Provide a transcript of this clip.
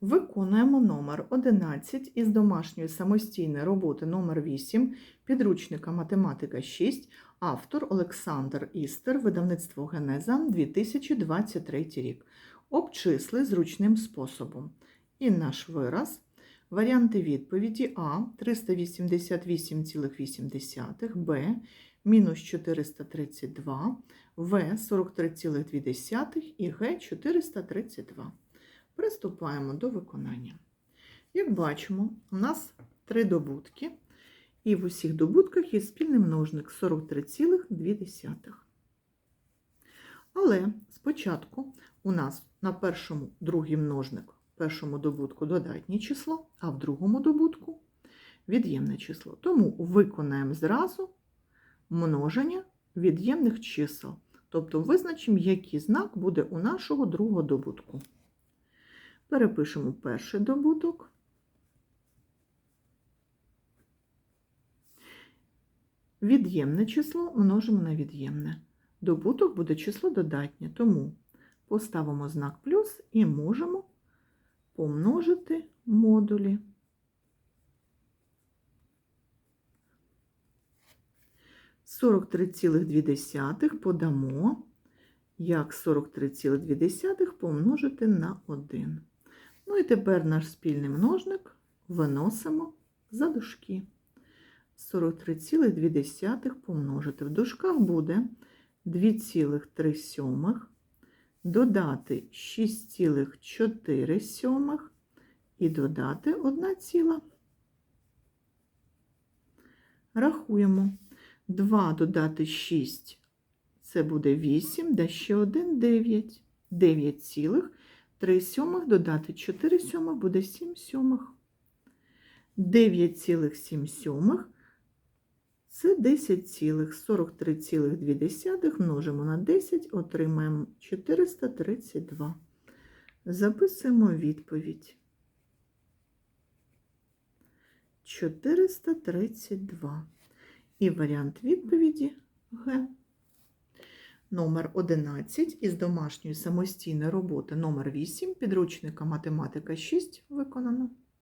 Виконуємо номер 11 із домашньої самостійної роботи номер 8 підручника математика 6, автор Олександр Істер, видавництво Генеза 2023 рік. Обчисли зручним способом. І наш вираз. Варіанти відповіді А 388,8, Б мінус 432, В 43,2 і Г 432. Приступаємо до виконання. Як бачимо, у нас три добутки, і в усіх добутках є спільний множник 43,2. Але спочатку у нас на першому другий множник, в першому добутку додатнє число, а в другому добутку від'ємне число. Тому виконаємо зразу множення від'ємних чисел. Тобто визначимо, який знак буде у нашого другого добутку. Перепишемо перший добуток. Від'ємне число множимо на від'ємне. Добуток буде число додатнє, тому поставимо знак плюс і можемо помножити модулі. Сорок подамо, як 43,2 помножити на 1. Ну і тепер наш спільний множник виносимо за дужки. 43,2 помножити. В дужках буде 2,3 додати 6,4 і додати 1 ціла. Рахуємо. 2 додати 6 це буде 8, да ще 1 9. 9 цілих. 3 сьомих додати 4 сьомих буде 7 сьомих. 9,7 сьомих це 10,43,2 множимо на 10, отримаємо 432. Записуємо відповідь. 432. І варіант відповіді Г. Номер 11 із домашньої самостійної роботи номер 8 підручника математика 6 виконано.